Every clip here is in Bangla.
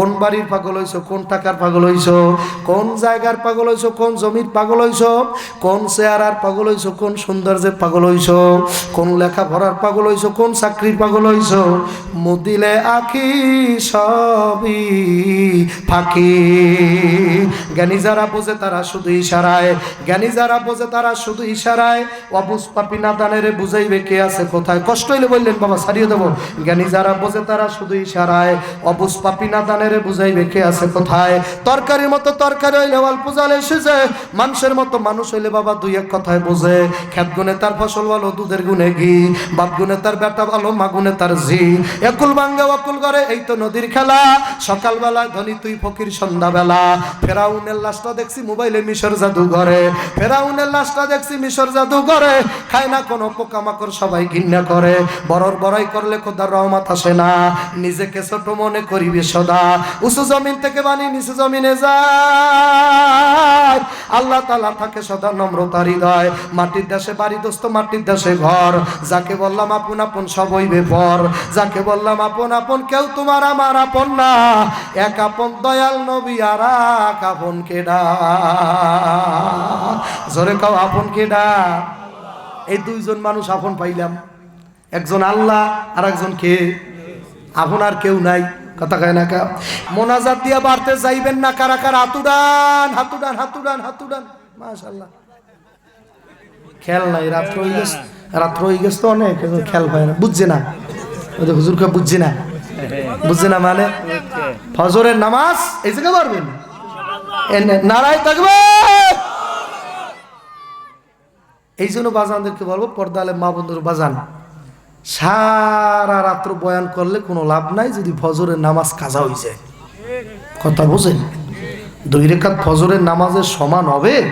কোন বাড়ির পাগল হইছো, কোন টাকার পাগল হইছো, কোন জায়গার পাগল হইছো, কোন জমির পাগল হইছো, কোন চেয়ারার পাগল হইছো, কোন সৌন্দর্যের পাগল হইছো, কোন লেখা লেখাপড়ার পাগল হইছো, কোন চাকরির পাগল হইছো, মুদিলে আখি সবই ফাঁকি। জ্ঞানী যারা বোঝে তারা শুধু ইশারায়, জ্ঞানী যারা বোঝে তারা শুধু ইশারায়। অবুজ পাপি না দানের বুঝাইবে কে আছে কোথায়। কষ্ট হইলে বললেন, বাবা সারিয়ে দেবো। জ্ঞানী যারা বোঝে তারা শুধু ইশারায়, অবুজ পাপি না দানের বুঝাইবে কে আছে কোথায়। তরকারির মতো তরকারি হইলে অল্প জাল এসেছে মানুষের মতো মানুষ হইলে বাবা দুই এক কথায় বোঝে। খেত গুনে তার ফসল ভালো, দুধের গুনে ঘি। বাপ গুনে তার বেটা ভালো, মা গুনে তার ঝি। একুল ভাঙ্গে, অকুল করে এই তো নদীর খেলা। সকালবেলায় ধনী তুই ফকির, সন্ধ্যাবেলা। ফেরাউনের লাশটা দেখছি মোবাইলে মিশর জাদু ঘরে। ফেরাউনের লাশটা দেখছি মিশর জাদু ঘরে। খায় না কোনো পোকামাকড়, সবাই ঘৃণা করে। বড়র বড়াই করলে খোদার রহমত আসে না। নিজেকে ছোট মনে করিবে সদা। উঁচু জমিন থেকে বানি নিচু জমিনে যায়। আল্লাহ তালা থাকে সদা নম্রতার হৃদয়। মাটির দেশে বাড়ি দোস্ত, মাটির দেশে ঘর। যাকে বললাম, আপন আপন সবই বেপর যাকে বললাম, আপন আপন কেউ তোমার আমার আপন না। এক আপন দয়াল নবী আর এক আপন কেডা? জোরে কাও, আপন কেডা? এই দুইজন মানুষ আপন পাইলাম। একজন আল্লাহ আর একজন কে? আপন আর কেউ নাই। কথা কয় না মোনাজাত দিয়া বাড়তে যাইবেন না কারা কারা? হাতুডান হাতুডান হাতুডান হাতুডান মাশাল্লাহ খেল নাই রাত্র হয়ে গেছে রাত্র হয়ে গেছে তো অনেক খেল হয় না। বুঝছে না? ওই হুজুরকে বুঝছে না? বুঝছে না মানে? ফজরের নামাজ এই জায়গা পারবেন নারায় থাকবে এই জন্য বাজানদেরকে বলব পর্দালে মা বন্ধুর বাজান। সারা রাত্র বয়ান করলে কোনো লাভ নাই যদি ফজরের নামাজ কাজা হয়ে যায়। কথা বোঝেন? দুই রেখাত ফজরের নামাজের সমান হবে?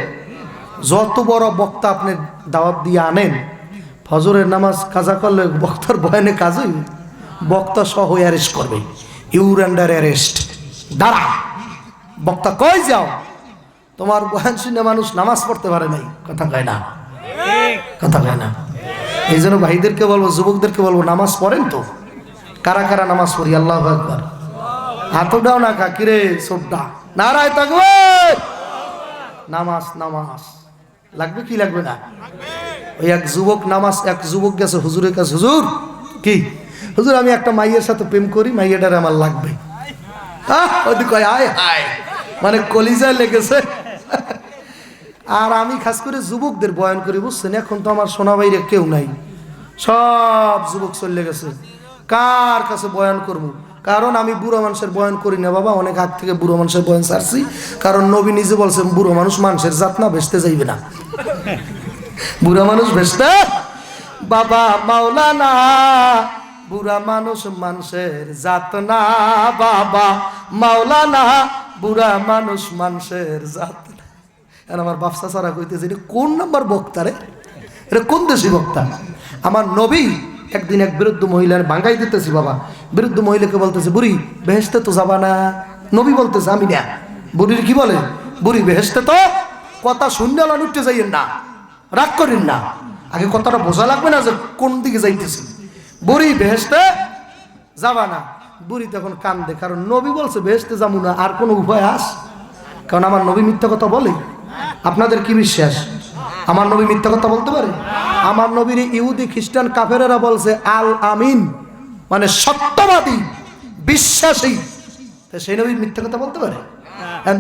যত বড় বক্তা আপনি দাওয়াত দিয়ে আনেন, ফজরের নামাজ কাজা করলে বক্তার বয়ানে কাজই বক্তা সহ অ্যারেস্ট করবে। ইউর আন্ডার অ্যারেস্ট দাঁড়া। বক্তা কই যাও? তোমার বয়ান শুনে মানুষ নামাজ পড়তে পারে নাই। কথা কয় না। কথা কয় না। এই জন্য ভাইদেরকে বলব, যুবকদেরকে বলব, নামাজ পড়েন তো। কারা কারা নামাজ পড়ি? আল্লাহ একবার হাতটাও না কাকিরে সোড্ডা। নারায় থাকবে নামাজ নামাজ। লাগবে কি লাগবে না? ওই এক যুবক নামাজ, এক যুবক গেছে হুজুরের কাছে। হুজুর, কি? হুজুর, আমি একটা মাইয়ের সাথে প্রেম করি, মাইয়াটার আমার লাগবে। ওদি কয়, আয়, হায়। মানে কলিজায় লেগেছে। আর আমি খাস করে যুবকদের বয়ান করি, বুঝছেন? এখন তো আমার সোনা বাইরে কেউ নাই। সব যুবক চলে গেছে। কার কাছে বয়ান করব? কারণ আমি বুড়ো মানুষের বয়ান করি না, বাবা। অনেক আগ থেকে বুড়ো মানুষের বয়ান ছাড়ছি। কারণ নবী নিজে বলছেন, বুড়ো মানুষ মানুষের জাত না বেসতে যাইবে না। বুড়া মানুষ বেসতে বাবা মাওলানা, বুড়া মানুষ মানুষের জাত না, বাবা মাওলানা, বুড়া মানুষ মানুষের জাত আর আমার বাপসা সারা কইতেছে, এটা কোন নাম্বার বক্তা রে? এটা কোন দেশি বক্তা? আমার নবী একদিন এক বিরুদ্ধ মহিলার বাঙ্গাই দিতেছি, বাবা বিরুদ্ধ মহিলাকে বলতেছে, বুড়ি বেহেস্তে তো যাবা না। নবী বলতেছে, আমি না। বুড়ির কি বলে? বুড়ি বেহেস্তে তো কথা শূন্য লান উঠতে যাইয়েন না, রাগ করেন না। আগে কথাটা বোঝা লাগবে না যে কোন দিকে যাইতেছি। বুড়ি বেহেস্তে যাবা না। বুড়ি তখন কান্দে, কারণ নবী বলছে বেহেস্তে যাব না, আর কোনো উপায় আস কারণ আমার নবী মিথ্যা কথা বলে। আপনাদের কি বিশ্বাস? আমার নবী মিথ্যা কথা বলতে পারে? আমার নবীর ইহুদি খ্রিস্টান কাফেরেরা বলছে, আল আমিন। মানে সত্যবাদী, বিশ্বাসী। সেই নবী মিথ্যা কথা বলতে পারে?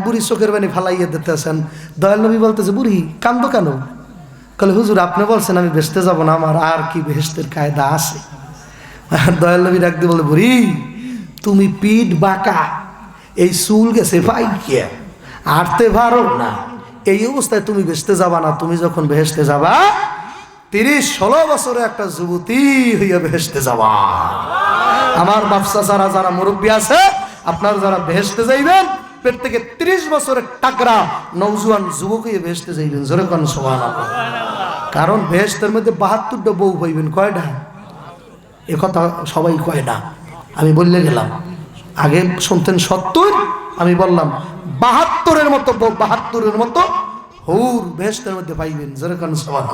বুড়ি চোখের বানি দিতেছেন। দয়াল নবী বলতেছে, বুড়ি, কান্দো কেন? কলে, হুজুর, আপনি বলছেন আমি বেসতে যাব না, আমার আর কি বেহেস্তের কায়দা আছে? দয়াল নবী ডাকতে বলে বুড়ি, তুমি পিঠ বাঁকা, এই চুল গেছে পাইকে আটতে পারো না। এই অবস্থায় তুমি বেসতে যাবা না, তুমি যখন বেহেসতে যাবা, তিরিশ, ষোলো বছরে একটা যুবতী হইয়া বেহেসতে যাবা। আমার ব্যবসা যারা যারা মুরব্বী আছে, আপনারা যারা বেহেসতে যাইবেন পেট থেকে তিরিশ বছরের টাকরা নৌজুয়ান যুবক হইয়া বেহেসতে যাইবেন, জোরে সমান কারণ বেহেস্তের মধ্যে বাহাত্তরটা বউ হইবেন, কয়টা? এ কথা সবাই কয় না। আমি বললে গেলাম, আগে শুনতেন সত্তর, আমি বললাম বাহাত্তরের মতো বাহাত্তরের মতো হৌর বেহেস্তের মধ্যে পাইবেন যেরকম সমান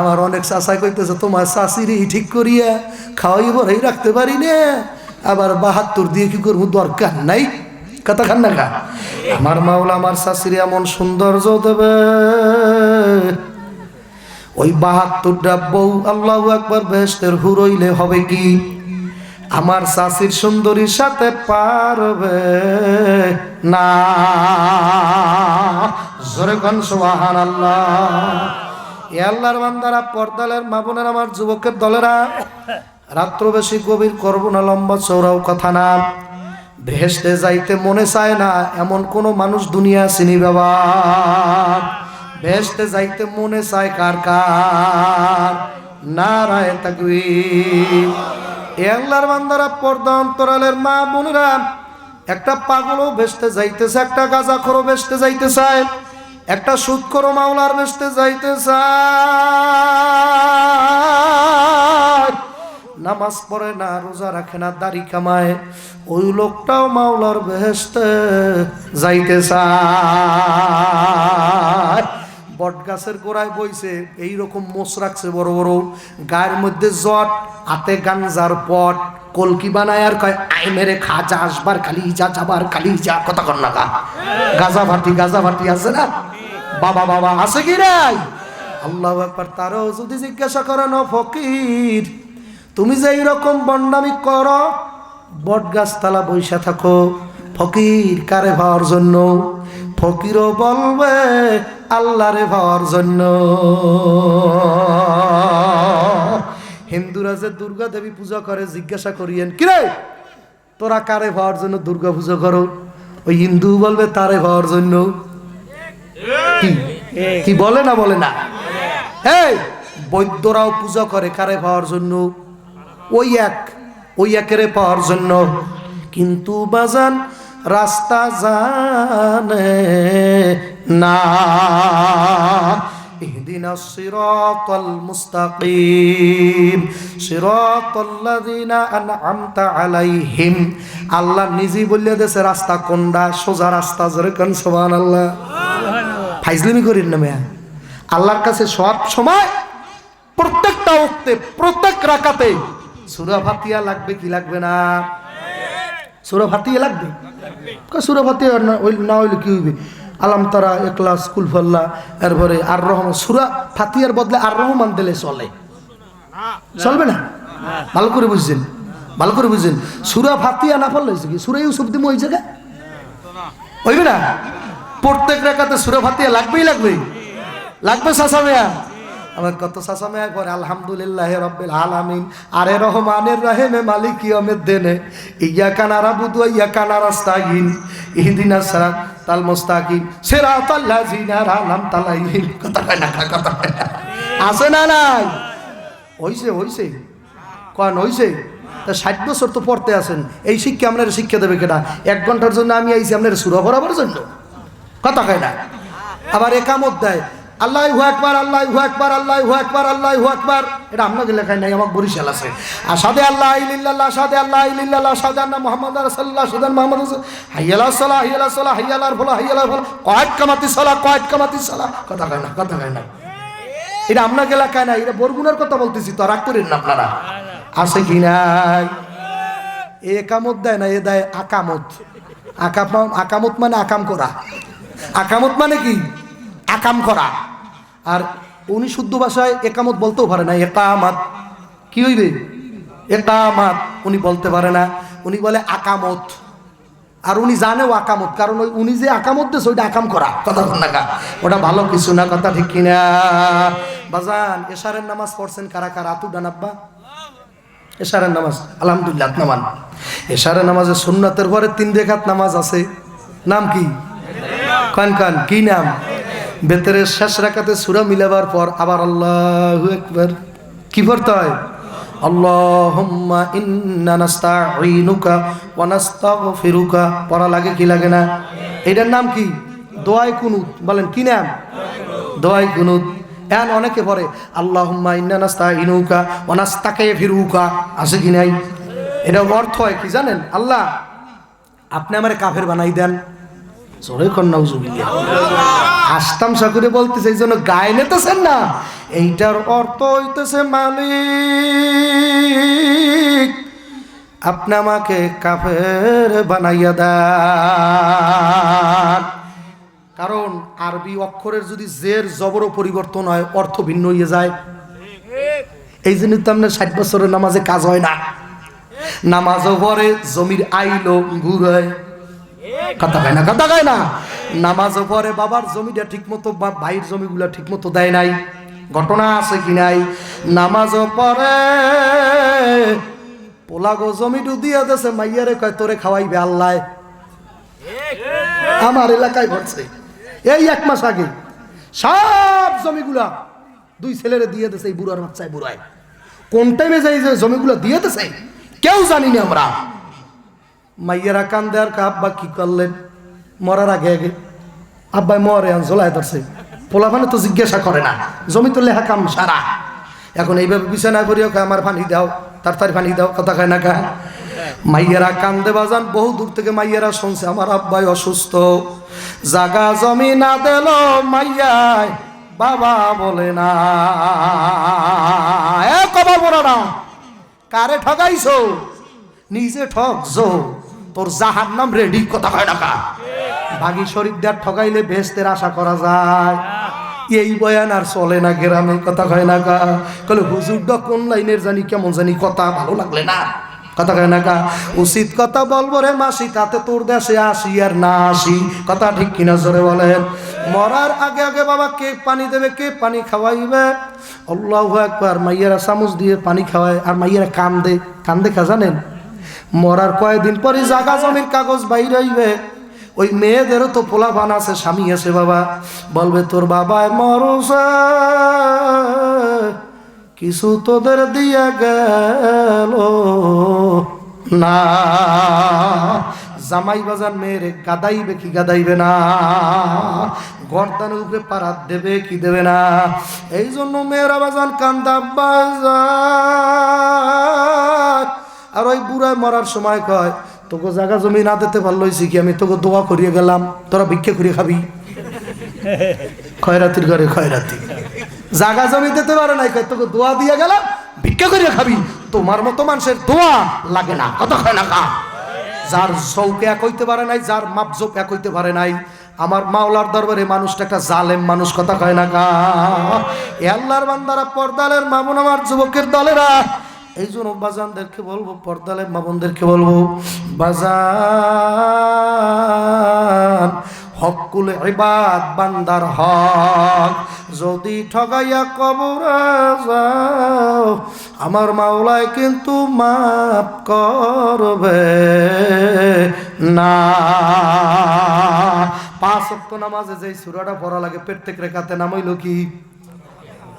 আমার অনেক চাষাই কইতেছে, তোমার শাশিরি ঠিক করিয়া খাওয়াই বড়াই রাখতে পারি না। আবার বাহাত্তর দিয়ে কি করব? দরকার নাই। কথা খান না খা আমার মাওলা, আমার শাশুড়ি এমন সৌন্দর্য দেবে। ওই বাহাত্তরটা বউ, আল্লাহ একবার বেহেস্তের হুরইলে হবে কি? আমার শাশির সুন্দরীর সাথে পারবে না। জোরে কন আল্লাহ এ বান্দারা, পর্দালের মাবনের আমার যুবকের দলেরা, রাত্র বেশি গভীর করব না, লম্বা চৌড়াও কথা না। ভেসতে যাইতে মনে চায় না, এমন কোন মানুষ দুনিয়া চিনি বাবা। ভেসতে যাইতে মনে চায় কার কার? নারায় তাকবি এ আল্লাহর বান্দারা পর্দা অন্তরালের মা বোনেরা, একটা পাগলও ভেসতে যাইতেছে, একটা গাঁজা খরো ভেসতে যাইতে চায় একটা করো মাওলার ভেসতে যাইতে চায় নামাজ পড়ে না, রোজা রাখে না, দাড়ি কামায়, ওই লোকটাও মাওলার বেহেস্তে যাইতে চায় বট গাছের গোড়ায় বইছে, এইরকম মোষ রাখছে বড় বড়। গায়ের মধ্যে জট, হাতে গাঞ্জার পট। কলকি বানায় আর কয় আই মেরে খা যা আসবার খালি যা, যাবার খালি যা। কথা কর না গাজা ভাটি গাজা ভাটি আছে না? বাবা বাবা, আছে কি নাই? আল্লাহ একবার তারও যদি জিজ্ঞাসা করেন ফকির, তুমি যে এইরকম বন্ডামি করো গাছতলা বৈশা থাকো। ফকির, কারে ভাওয়ার জন্য? ফকিরও বলবে আল্লাহরে ভাওয়ার জন্য। হিন্দুরা যে দুর্গা দেবী পূজা করে, জিজ্ঞাসা করিয়েন, কিরে, তোরা কারে ভাওয়ার জন্য দুর্গা পূজা করো? ওই হিন্দু বলবে, তারে ভাওয়ার জন্য। কি? বলে না বলে না? এই, বৈদ্যরাও পূজা করে, কারে পাওয়ার জন্য? ওই এক, ওই একেরে পাওয়ার জন্য। কিন্তু বাজান রাস্তা জানে না اهدنا الصراط المستقيم صراط الذين أنعمت عليهم আল্লাহ নিজেই বললে দেশে রাস্তা কোনটা সোজা রাস্তা জোরে কোন সোবান আল্লাহ ফাইজলিমি করেন না মেয়া আল্লাহর কাছে সব সময় প্রত্যেকটা ওক্তে প্রত্যেক রাকাতে সুরা ফাতিয়া লাগবে কি লাগবে না সুরা ফাতিয়া লাগবে কয় সুরা ফাতিয়া না- হইল- কি হইবে? আলাম তারা একলা স্কুল ফল্লা এরপরে আর রহমান সুরা ফাতিয়ার বদলে আর রহমান দিলে চলে। চলবে না? ভালো করে বুঝছেন? ভালো করে বুঝছেন? সুরা ফাতিয়া না হয়েছে কি? সুরা ইউসুফ দিম ওই জায়গায় হইবে না? প্রত্যেক রেখাতে সুরা ফাতিয়া লাগবেই লাগবে। লাগবে সাসা মেয়া আমার কত সাসা মেয়া করে আলহামদুলিল্লাহ রব্বিল আলামিন। আরে রহমানের রহিমে মালিক ইয়ামের দেনে ইয়া কানারা বুদু ইয়া কানারা রাস্তাগিন ইহদিনা সারাত তাল মুস্তাকিম সিরাতাল লাযিনা আলাম তালাইহিম কথা কয় না, কথা কয় না। আছে না নাই? হইছে হইছে। কন হইছে? তা ষাট বছর তো পড়তে আছেন। এই শিক্ষা আপনার শিক্ষা দেবে কেনা এক ঘণ্টার জন্য আমি আইছি আপনার সুরা ভরাবার জন্য। কথা কয় না। আবার একামত দেয়। আল্লাহ একবার আল্লাহ আল্লাহ আল্লাহ এটা নাই আছে। আর সাদে আল্লাহ আল্লাহ মোহাম্মদ হাইয়ালা কথা এটা আপনাকে এটা বরগুনার কথা বলতেছি, তো রাগ করেন আপনারা। আছে কি নাই? এ একামত দেয় না, এ দেয় আকামত। আকাম, আকামত মানে আকাম করা। আকামত মানে কি? আকাম করা। আর উনি শুদ্ধ ভাষায় একামত বলতেও পারে না, একামাত। কি হইবে? একামাত, উনি বলতে পারে না। উনি বলে আকামত। আর উনি জানেও আকামত, কারণ ওই উনি যে আকামত দিয়েছে, ওইটা আকাম করা। কথা না ওটা ভালো কিছু না, কথা ঠিক কিনা। বাজান, এশারের নামাজ পড়ছেন কারা কারা? আতু ডানাব্বা এশারের নামাজ, আলহামদুলিল্লাহ নামান এশারের নামাজে সুন্নাতের ঘরে তিন রেখাত নামাজ আছে। নাম কি? কান কান, কি নাম? বেতরের শেষ রাখাতে সুরা মিলাবার পর আবার আল্লাহ একবার কি পড়তে হয়? আল্লাহুম্মা ইন্না নাস্তাঈনুকা ওয়া নাস্তাগফিরুকা। পড়া লাগে কি লাগে না? এটার নাম কি? দোয়াই কুনুত। বলেন, কি নাম? দোয়াই কুনুত। এখন অনেকে পড়ে, আল্লাহুম্মা ইন্না নাস্তাঈনুকা ওয়া নাস্তাগফিরুকা। আছে কি নাই? এটা অর্থ হয় কি জানেন? আল্লাহ, আপনি আমারে কাফের বানাই দেন। জোরে কন্যা উজুবিল্লা আসতাম সাকুরে বলতেছে এই জন্য গায়ে নেতেছেন না। এইটার অর্থ হইতেছে মালিক, আপনি আমাকে কাফের বানাইয়া দেন। কারণ আরবি অক্ষরের যদি জের, জবরও পরিবর্তন হয়, অর্থ ভিন্ন হয়ে যায়। এই জন্য তো আপনার ষাট বছরের নামাজে কাজ হয় না। নামাজও পরে, জমির আইলো ঘুরায় কথা কয় না, কথা কয় না। নামাজও পরে বাবার জমিটা ঠিক মতো বা ভাইয়ের জমিগুলা ঠিক মতো দেয় নাই। ঘটনা আছে কি নাই? নামাজও পরে পোলাগো জমিটু দিয়ে দেছে, মাইয়ারে কয়, তোরে খাওয়াইবে আল্লাহ। আমার এলাকায় ঘটছে। এই এক মাস আগে সব জমিগুলা দুই ছেলেরে দিয়ে দেছে, এই বুড়ার বাচ্চায় বুড়ায়। কোন টাইমে যাই যে জমিগুলো দিয়ে দেছে, কেউ জানি না আমরা। মাইয়েরা কান্দে কাপ বা কি করলেন? মরার আগে আগে আব্বাই মরে আন জোলায় ধরছে। পোলাপানে তো জিজ্ঞাসা করে না, জমি তো লেখা কাম সারা। এখন এইভাবে বিছানায় করিও আমার পানি দাও, তাড়াতাড়ি পানি দাও, কথা কয় না কা মাইয়েরা কান্দে বাজান, বহু দূর থেকে মাইয়েরা শুনছে, আমার আব্বাই অসুস্থ। জাগা জমি না দিল মাইয়াই, বাবা বলে না। এ কবা বলো না, কারে ঠগাইছো? নিজে ঠকছো তোর জাহার নাম রেডি কথা কয় টাকা বাগি শরীফদার ঠগাইলে ভেস্তের আশা করা যায়। এই বয়ান আর চলে না গ্রামে, কথা কয় না কা কলে হুজুরটা কোন লাইনের জানি, কেমন জানি কথা, ভালো লাগলে না? কথা কয় না কা উচিত কথা বলব রে মাসি, তাতে তোর দেশে আসি আর না আসি। কথা ঠিক কিনা জোরে বলেন। মরার আগে আগে বাবা, কে পানি দেবে, কে পানি খাওয়াইবে? আল্লাহ একবার মাইয়ারা চামচ দিয়ে পানি খাওয়ায় আর মাইয়ারা কান্দে। কান্দে খা জানেন? মরার কয়েকদিন পরে জাগা জমির কাগজ বাইর হইবে। ওই মেয়েদেরও তো পোলা বান আছে, স্বামী আছে বাবা। বলবে, তোর বাবায় মরছে, কিছু তোদের দিয়া গেল না। জামাই বাজার মেয়েরে গাদাইবে কি গাদাইবে না? গর্দানের উপরে পারাত দেবে কি দেবে না? এই জন্য মেয়েরা বাজান কান্দা, বাজার। আর ওই বুড়ায় মরার সময় কয় তোকে জায়গা জমি না দিতে পারলইছি কি? আমি তোকে দোয়া করিয়ে গেলাম। তোরা ভিক্ষা করিয়ে খাবি। খয়রাতির ঘরে খয়রাতি। জাগা জমি দিতে পারে নাই তোকে দোয়া দিয়ে গেলাম, ভিক্ষা করিয়ে খাবি। তোমার মতো মানুষের দোয়া লাগে না কত খায় না খা যার চৌকে এক হইতে পারে নাই, যার মাপজোপ এক হইতে পারে নাই। আমার মাওলার দরবারে মানুষটা একটা জালেম মানুষ, কথা কয় না কা এ আল্লাহর বান্দারা পর্দালের মামুন আমার যুবকের দলেরা এই জন্য বাজানদেরকে বলব পর্দালের মামুনদেরকে বলব, বাজান, হকুল ইবাদ, বান্দার হক, যদি ঠগাইয়া কবরে যাও, আমার মাওলায় কিন্তু মাফ করবে না। পাঁচ অক্ট নামাজে যেই সুরাটা পড়া লাগে, প্রত্যেক রেখাতে নামাইল কি?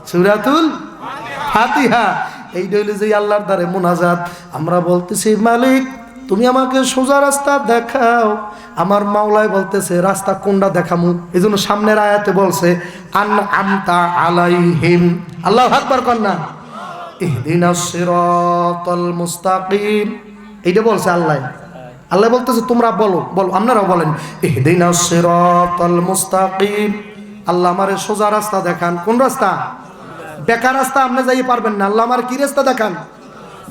সুরাতুল ফাতিহা। এই ডইলে যে আল্লাহর দ্বারে মোনাজাত। আমরা বলতেছি, মালিক, তুমি আমাকে সোজা রাস্তা দেখাও। আমার মাওলায় বলতেছে, রাস্তা কোনটা দেখামু? এই জন্য সামনের আয়াতে বলছে, আন আমতা আলাইহিম। আল্লাহ আকবার কন্যা ইহদিনা সিরাতাল মুস্তাকিম। এইটা বলছে আল্লাহ। আল্লাহ বলতেছে, তোমরা বলো বলো, আপনারাও বলেন, ইহদিনা সিরাতাল মুস্তাকিম। আল্লাহ আমারে সোজা রাস্তা দেখান। কোন রাস্তা? বেকার রাস্তা আপনি যাই পারবেন না। আল্লাহ আমার কি রাস্তা দেখান?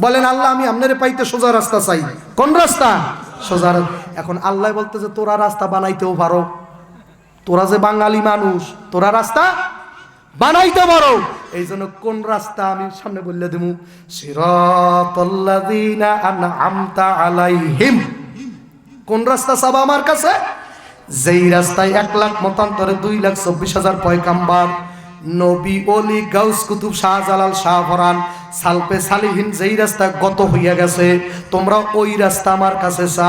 বলেন, আল্লাহ, আমি আপনারে পাইতে সোজা রাস্তা চাই। কোন রাস্তা? সোজা এখন আল্লাহ বলতেছে, তোরা রাস্তা বানাইতেও পারো। তোরা যে বাঙালি মানুষ, তোরা রাস্তা বানাইতে পারো। এই জন্য কোন রাস্তা আমি সামনে বললে দেবো সিরাতাল্লাযীনা আলাইহিম। কোন রাস্তা চাবা আমার কাছে? যেই রাস্তায় এক লাখ মতান্তরে দুই লাখ চব্বিশ হাজার পয়কাম্বার নবী অলি গাউস কুতুব শাহজালাল শাহভরান সালপে সালিহীন যেই রাস্তা গত হইয়া গেছে, তোমরা ওই রাস্তা আমার কাছে চাও।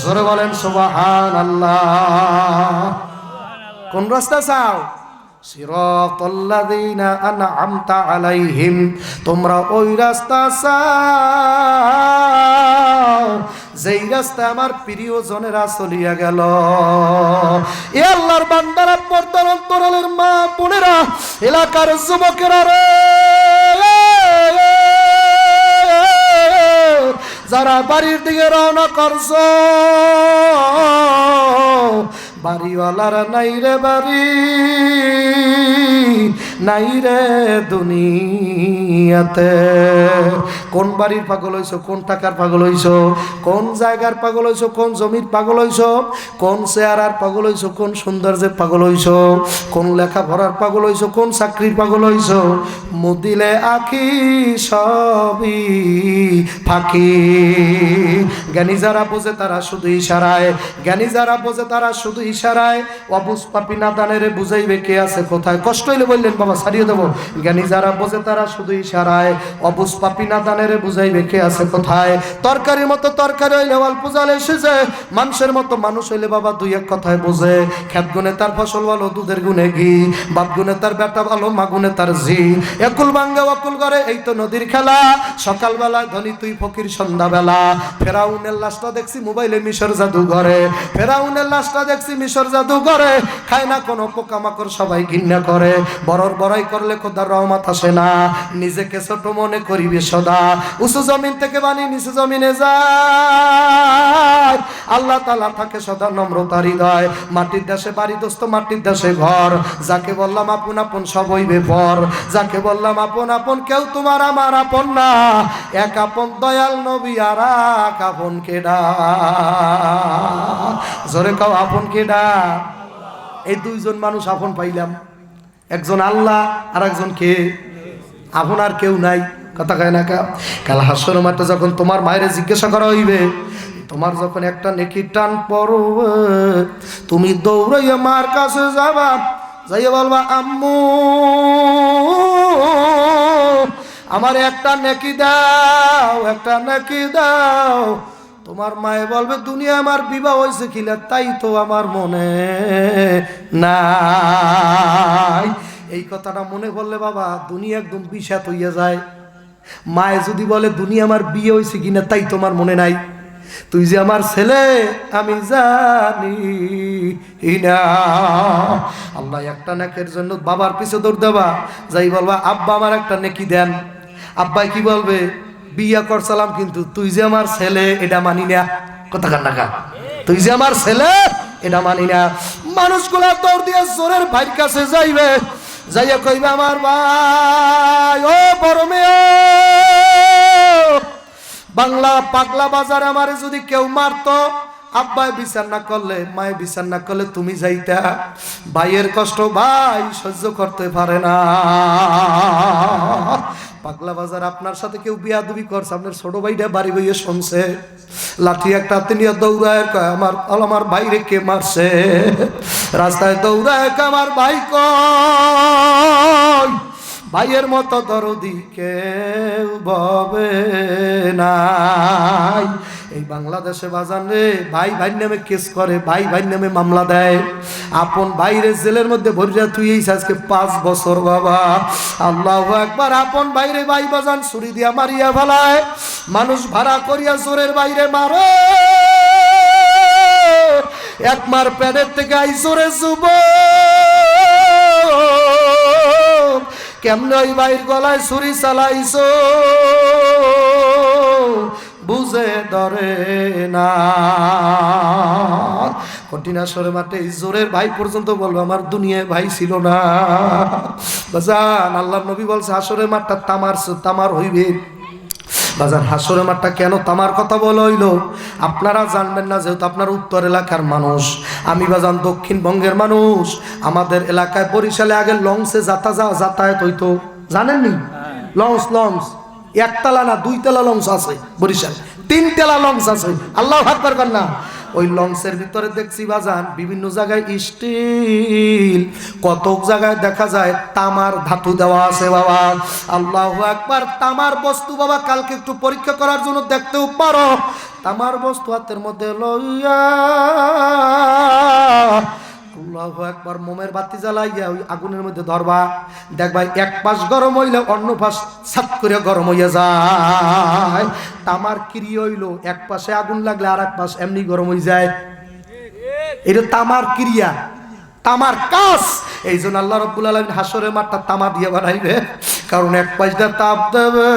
জোরে বলেন সুবহান আল্লাহ কোন রাস্তা চাও? আলাইহিম, তোমরা ওই রাস্তা চাও। যেই রাস্তা আমার প্রিয়জনেরা চলিয়া গেল। এ আল্লাহর বান্দারা পর্দার অন্তরালের মা বোনেরা, এলাকার যুবকেরা রে, যারা বাড়ির দিকে রওনা করছ বাড়িওয়ালারা নাই রে বাড়ি, নাই রে দুনিয়াতে। কোন বাড়ির পাগল হইছো, কোন টাকার পাগল হইছো, কোন জায়গার পাগল হইছো, কোন জমির পাগল হইছো, কোন চেয়ারার পাগল হইছো, কোন সৌন্দর্যের পাগল হইছো, কোন লেখা লেখাপড়ার পাগল হইছো, কোন চাকরির পাগল হইছো, মুদিলে আখি সবই ফাঁকি। জ্ঞানী যারা বোঝে তারা শুধু ইশারায়, জ্ঞানী যারা বোঝে তারা শুধু ইশারায় অবুজ পাপি না দানের বুঝাইবে কে আছে কোথায়। কষ্ট হইলে বললেন, বাবা সারিয়ে দেবো। জ্ঞানী যারা বোঝে তারা শুধু ইশারায় অবুজ পাপি না দানের বুঝাইবে কে আছে কোথায়। তরকারির মতো তরকারি হইলে অল্প জাল এসেছে মানুষের মতো মানুষ হইলে বাবা দুই এক কথায় বোঝে। খেত গুনে তার ফসল ভালো, দুধের গুনে ঘি। বাপ গুনে তার বেটা ভালো, মা গুনে তার ঝি। একুল ভাঙ্গে, অকুল করে এই তো নদীর খেলা। সকালবেলায় ধনী তুই ফকির, সন্ধ্যাবেলা। ফেরাউনের লাশটা দেখছি মোবাইলে মিশর জাদু ঘরে ফেরাউনের লাশটা দেখছি মিশর জাদু ঘরে খায় না কোনো পোকামাকড়, সবাই ঘৃণা করে। বড়র বড়াই করলে খোদার রহমত আসে না। নিজেকে ছোট মনে করিবে সদা। উঁচু জমিন থেকে বানি নিচু জমিনে যায়। আল্লাহ তালা থাকে সদা নম্রতার হৃদয়। মাটির দেশে বাড়ি দোস্ত, মাটির দেশে ঘর। যাকে বললাম, আপন আপন সবই বেপর যাকে বললাম, আপন আপন, কেউ তোমার আমার আপন না। এক আপন দয়াল নবী আর এক আপন কেডা? জোরে কাও, আপন কেডা? এই দুইজন মানুষ আপন পাইলাম। একজন আল্লাহ আর একজন কে? আপন আর কেউ নাই। কথা কয় না কাল হাসর মাঠে যখন তোমার মায়ের জিজ্ঞাসা করা হইবে, তোমার যখন একটা নেকি টান পড়বে, তুমি দৌড়াইয়া মার কাছে যাবা, যাইয়া বলবা, আম্মু, আমার একটা নেকি দাও, একটা নেকি দাও তোমার মায়ে বলবে, দুনিয়া আমার বিবাহ হয়েছে কিলা তাই তো আমার মনে নাই। এই কথাটা মনে করলে বাবা, দুনিয়া একদম বিষাত হইয়া যায়। মায়ে যদি বলে, দুনিয়া আমার বিয়ে হয়েছে কিনা? তাই তোমার মনে নাই। তুই যে আমার ছেলে, আমি জানি না। আল্লাহ একটা নেকের জন্য বাবার পিছে দৌড় দেবা। যাই বলবা, আব্বা আমার একটা নেকি দেন। আব্বাই কি বলবে? বিয়া করছিলাম কিন্তু তুই যে আমার ছেলে, এটা মানি না। কথা কান্না তুই যে আমার ছেলে, এটা মানি না। মানুষগুলা তোর দিয়ে জোরের ভাই কাছে যাইবে, যাইয়া কইবে আমার ভাই, ও বড় মেয়ে। বাংলা পাগলা বাজারে আমারে যদি কেউ মারতো আব্বাই বিচার না করলে মায়ে বিচার না করলে তুমি যাইতা। ভাইয়ের কষ্ট ভাই সহ্য করতে পারে না। পাগলা বাজার আপনার সাথে কেউ বিয়াদুবি করছে, আপনার ছোট ভাইটা বাড়ি বইয়ে শুনছে। লাঠি একটা হাতে নিয়ে দৌড়ায় কয়, আমার আমার ভাইরে কে মারছে? রাস্তায় দৌড়ায় আমার ভাই কয় ভাইয়ের মতো দরদি কেউ ববে নাই। এই বাংলাদেশে বাজান রে ভাই ভাই নামে কেস করে, ভাই ভাই নামে মামলা দেয়। আপন বাইরে জেলের মধ্যে ভরিয়া তুই এই আজকে পাঁচ বছর, বাবা। আল্লাহ একবার আপন বাইরে ভাই বাজান ছুরি দিয়া মারিয়া ফেলায়। মানুষ ভাড়া করিয়া জোরের বাইরে মারে। এক মার প্যাডের থেকে জোরে যুব। কেমন ওই বাইর গলায় ছুরি চালাইছো? বুঝে ধরে না। কঠিন আসরে মাঠে জোরের ভাই পর্যন্ত বলব আমার দুনিয়ায় ভাই ছিল না। বাজান আল্লাহ নবী বলছে আসরের মাঠটা তামার তামার হইবে। বাজার হাসরে মাঠটা কেন তামার কথা বলা হইল? আপনারা জানবেন না যেহেতু আপনার উত্তর এলাকার মানুষ। আমি বাজান দক্ষিণবঙ্গের মানুষ। আমাদের এলাকায় বরিশালে আগে লঞ্চে যাতা যা যাতায়াত হইতো। জানেননি? Launch launch. একতলা না দুইতলা লঞ্চ আছে, বরিশাল। তিনতলা লঞ্চ আছে। আল্লাহ হাকবার কর না। ওই লঞ্চের ভিতরে দেখছি বাজান, বিভিন্ন জায়গায় স্টিল। কত জায়গায় দেখা যায়, তামার ধাতু দেওয়া আছে বাবা। আল্লাহ একবার তামার বস্তু বাবা, কালকে একটু পরীক্ষা করার জন্য দেখতেও পারো। তামার বস্তু হাতের মধ্যে লইয়া আল্লাহু একবার মোমের বাতি জ্বালাইয়া ওই আগুনের মধ্যে ধরবা। দেখবা এক পাশ গরম হইলে, অন্য পাশ সাত করে গরম হইয়া যায়। তামার কিরি হইল, এক পাশে আগুন লাগলে আর এক পাশ এমনি গরম হয়ে যায়। এটা তামার ক্রিয়া, তামার কাজ। এই জন্য আল্লাহ রব্বুল আলমিন হাসরের মাঠটা তামা দিয়ে বানাইবে। কারণ এক পাশটা তাপ দেবে।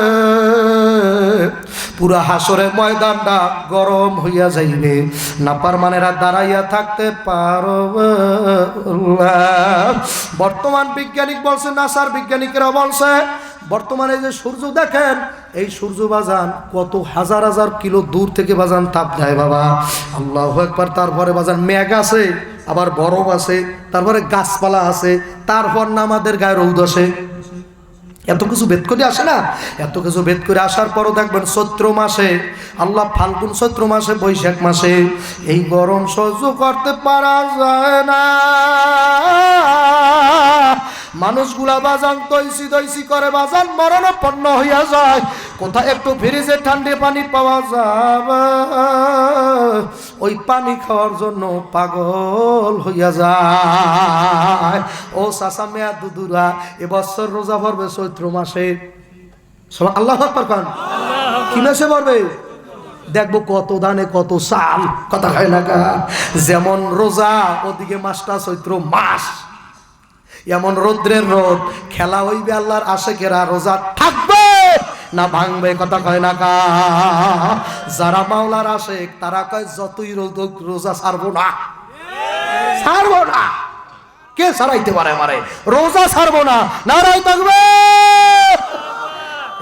পুরা হাসরে ময়দানটা গরম হইয়া যাইবে। নাপার মানেরা দাঁড়াইয়া থাকতে পারবে না। বর্তমান বিজ্ঞানিক বলছে, নাসার বিজ্ঞানিকেরা বলছে, বর্তমানে যে সূর্য দেখেন, এই সূর্য বাজান কত হাজার হাজার কিলো দূর থেকে বাজান তাপ দেয় বাবা। আল্লাহ একবার তারপরে বাজান মেঘ আছে, আবার বরফ আছে, তারপরে গাছপালা আছে, তারপর না আমাদের গায়ে রৌদ আসে। এত কিছু ভেদ করে আসে না? এত কিছু ভেদ করে আসার পরও দেখবেন চৈত্র মাসে, আল্লাহ ফাল্গুন চৈত্র মাসে, বৈশাখ মাসে এই গরম সহ্য করতে পারা যায় না। মানুষগুলা বাজান তৈসি তৈসি করে বাজান মরণাপন্ন হইয়া যায়। কোথায় একটু ফ্রিজে ঠান্ডে পানি পাওয়া যাবে? ওই পানি খাওয়ার জন্য পাগল হইয়া যায়। ও সাসা মেয়া দুদুরা এবছর রোজা ভরবে চৈত্র মাসে। আল্লাহ খান কি মাসে পড়বে দেখব কত দানে কত সাল কথা হয় না কা যেমন রোজা ওদিকে মাসটা চৈত্র মাস। এমন রৌদ্রের রোদ খেলা হইবে আল্লাহর আশেকেরা রোজা থাকবে না ভাঙবে, কথা কয় না কা। যারা মাওলার আসে তারা কয়, যতই রোজা ছাড়বো না। ছাড়বো না। কে ছাড়াইতে পারে মারে রোজা ছাড়বো না। নারাই থাকবে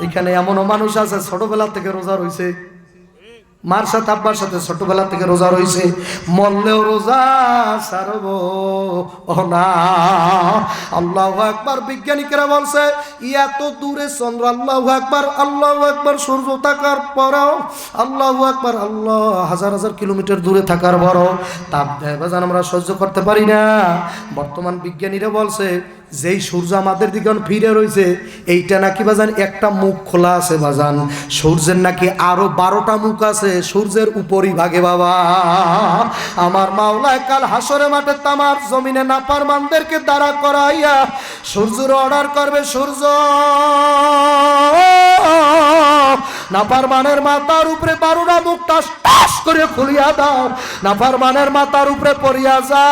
এখানে এমনও মানুষ আছে, ছোটবেলা থেকে রোজা রইছে। মার সাথে, আব্বার সাথে ছোটবেলা থেকে রোজা রইছে। মরলেও রোজা সারব না। আল্লাহ একবার বিজ্ঞানিকেরা বলছে, এত দূরে চন্দ্র, আল্লাহ একবার আল্লাহ একবার সূর্য থাকার পরও, আল্লাহ একবার আল্লাহ হাজার হাজার কিলোমিটার দূরে থাকার পরও, তাপ দেয় আমরা সহ্য করতে পারি না। বর্তমান বিজ্ঞানীরা বলছে যেই সূর্য আমাদের দিকে ফিরে রয়েছে, এইটা নাকি বাজান একটা মুখ খোলা আছে বাজান। সূর্যের নাকি আরও বারোটা মুখ আছে, সূর্যের উপরই ভাগে বাবা। আমার মাওলায় কাল হাসরে মাঠে তামার জমিনে নাপার মানদেরকে দাঁড়া করাইয়া সূর্যের অর্ডার করবে সূর্য। নাফার মানের মাথার উপরে বারোটা মুখ টাস টাস করে খুলিয়া দাও। নাফার মানের মাথার উপরে পড়িয়া যাও।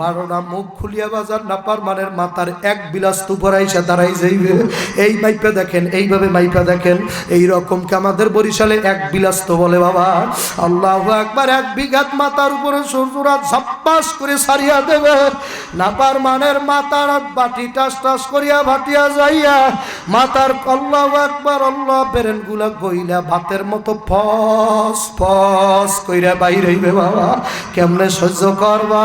বারোটা মুখ খুলিয়া বাজার নাপার মানের মাথার এক বিলাস তুপর আইসা দাঁড়াই যাইবে। এই মাইপা দেখেন, এইভাবে মাইপা দেখেন। এই রকম কি আমাদের বরিশালে এক বিলাস তো বলে বাবা? আল্লাহ একবার এক বিঘাত মাথার উপরে সূর্যরা ঝাপ্পাস করে সারিয়া দেবে। নাপার মানের মাথার বাটি টাস টাস করিয়া ভাটিয়া যাইয়া মাথার আল্লাহ একবার আল্লাহ বেরেনগুলা গইলা ভাতের মতো ফস ফস কইরা বাইর হইবে বাবা। কেমনে সহ্য করবা?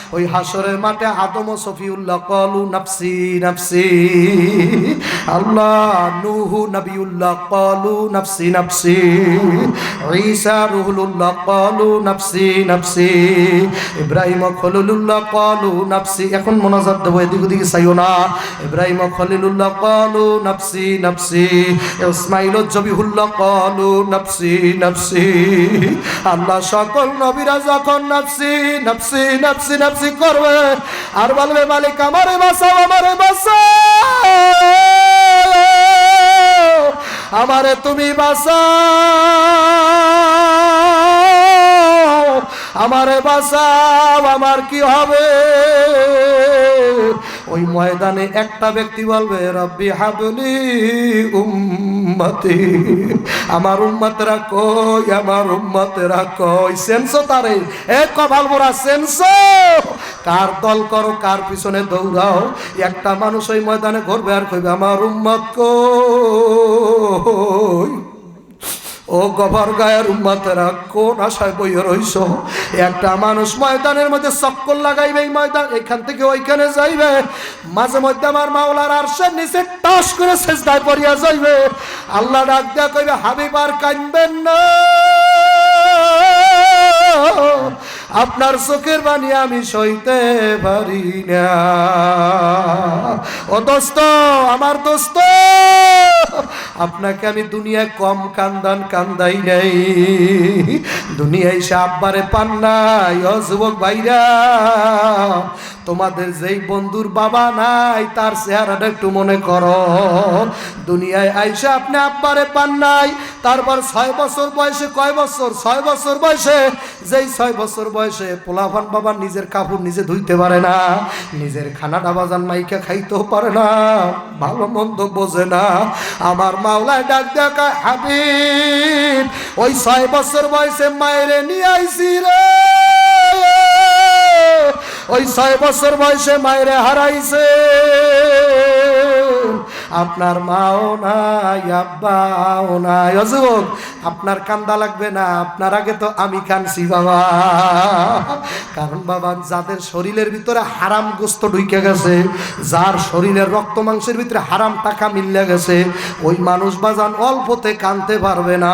ওই হাসরের মাঠে আদম ও সফিউল্লাহ কলু নাফসি নাফসি। আল্লাহ, নুহু নবিউল্লাহ কলু নাফসি নাফসি। ঈসা রুহুলুল্লাহ কলু নাফসি নাফসি। ইব্রাহিম খলিলুল্লাহ কলু নাফসি। এখন মোনাজাত দেবো, এদিক ওদিকে চাইও না। ইব্রাহিম খলিলুল্লাহ কলু নাফসি নাফসি। ইসমাইল জবিহুল্লাহ কলু নাফসি নাফসি। আল্লাহ সকল নবীরা যখন নাফসি নাফসি নাফসি নাফসি করবে। আর বলবে, মালিক, আমারে বাঁচাও আমারে বাঁচাও। আমারে তুমি বাঁচাও। আমারে বাঁচাও, আমার কি হবে? ওই ময়দানে একটা ব্যক্তি বলবে, রব্বি হাবলি উম্মতি। আমার উম্মতরা কই? আমার উম্মতেরা কই? সেন্স তারে? এ কপাল মোরা সেন্স! কার দল করো? কার পিছনে দৌড়াও? একটা মানুষ ওই ময়দানে ঘুরবে আর কইবে, আমার উম্মত কই? ও গভর গায়ের উম্মাতেরা কোন আশায় বইয়ে রইছ? একটা মানুষ ময়দানের মধ্যে চক্কর লাগাইবে এই ময়দান, এখান থেকে ওইখানে যাইবে। মাঝে মধ্যে আমার মাওলার আরশের নিচে টাস করে শেষদায় পড়িয়া যাইবে। আল্লাহ ডাক দেয়া কইবে, হাবিব আর কানবেন না। আপনার চোখের বাণী আমি সইতে পারি না। ও দোস্ত, আমার দোস্ত আপনাকে আমি দুনিয়ায় কম কান্দান কান্দাই নাই। দুনিয়ায় সে আব্বারে পান নাই, ও যুবক ভাইরা। তোমাদের যেই বন্ধুর বাবা নাই, তার চেহারাটা একটু মনে করো। দুনিয়ায় আইসা আপনি আব্বারে পান নাই, তারপর ছয় বছর বয়সে, কয় বছর? ছয় বছর বয়সে। যেই ছয় বছর বয়সে পোলাভান বাবা নিজের কাপড় নিজে ধুইতে পারে না, নিজের খানাটা বাজান মাইকা খাইতেও পারে না, ভালো মন্দ বোঝে না। আমার মাওলায় ডাক দেখা, হাবিব, ওই ছয় বছর বয়সে মায়েরে নিয়ে আইসি রে। ওই ছয় বছর বয়সে মায়েরে হারাইছে। আপনার মাও নাই, আব্বাও নাই। অযুবক আপনার কান্দা লাগবে না, আপনার আগে তো আমি কানছি বাবা। কারণ বাবা, যাদের শরীরের ভিতরে হারাম গোস্ত ঢুকে গেছে, যার শরীরের রক্ত মাংসের ভিতরে হারাম টাকা মিললে গেছে, ওই মানুষ বাজান অল্পতে কানতে পারবে না।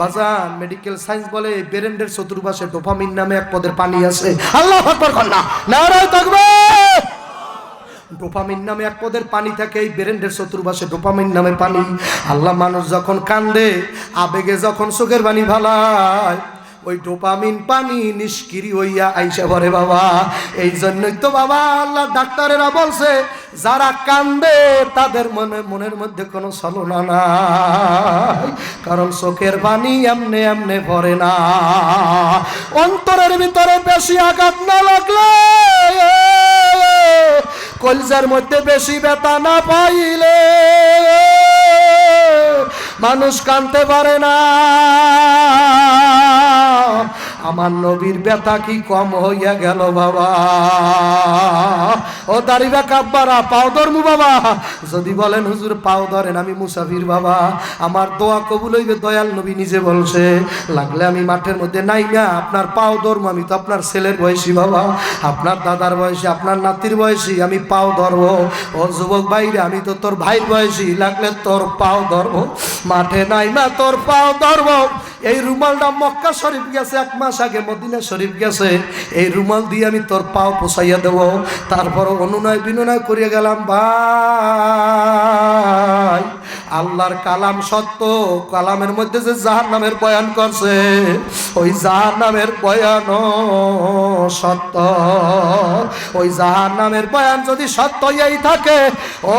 বাজান মেডিকেল সায়েন্স বলে বেরেন্ডের চতুর্পাশে ডোপামিন নামে এক পদের পানি আছে। আল্লাহ আকবার কন্যা নারায় থাকবে ডোপামিন নামে এক পদের পানি থাকে, এই বেরেন্ডের চতুর্পাশে ডোপামিন নামে পানি। আল্লাহ মানুষ যখন কান্দে, আবেগে যখন চোখের পানি ভালায় ওই ডোপামিন পানি নিষ্ক্রিয় হইয়া আইসা ভরে বাবা। এই জন্যই তো বাবা আল্লাহ ডাক্তারেরা বলছে, যারা কান্দে, তাদের মনে, মনের মধ্যে কোনো ছলনা নাই। কারণ চোখের পানি এমনে এমনে ভরে না। অন্তরের ভিতরে বেশি আঘাত না লাগলে কলজার মধ্যে বেশি ব্যথা না পাইলে মানুষ কানতে পারে না। আমার নবীর ব্যথা কি কম হইয়া গেল বাবা? ও দাড়িবা কাব্বারা পাও ধরমু বাবা। যদি বলেন, হুজুর, পাও ধরেন, আমি মুসাফির বাবা। আমার দোয়া কবুল হইবে, দয়াল নবী নিজে বলছে। লাগলে আমি মাঠের মধ্যে নাই না, আপনার পাও ধরবো আমি তো আপনার ছেলের বয়সী বাবা। আপনার দাদার বয়সী, আপনার নাতির বয়সী, আমি পাও ধরবো। ও যুবক ভাইরে, আমি তো তোর ভাই বয়সী। লাগলে তোর পাও ধরবো। মাঠে নাই না, তোর পাও ধরবো। এই রুমালটা মক্কা শরীফ গেছে, এক মাস আগে মদিনা শরীফ গেছে। এই রুমাল দিয়ে আমি তোর পাও পোষাইয়া দেব। তারপর অনুনয় বিনয় করিয়া গেলাম, ভাই, আল্লাহর কালাম সত্য। কালামের মধ্যে যে জাহার নামের বয়ান করছে, ওই জাহার নামের বয়ান সত্য। ওই জাহার নামের বয়ান যদি সত্য এই থাকে, ও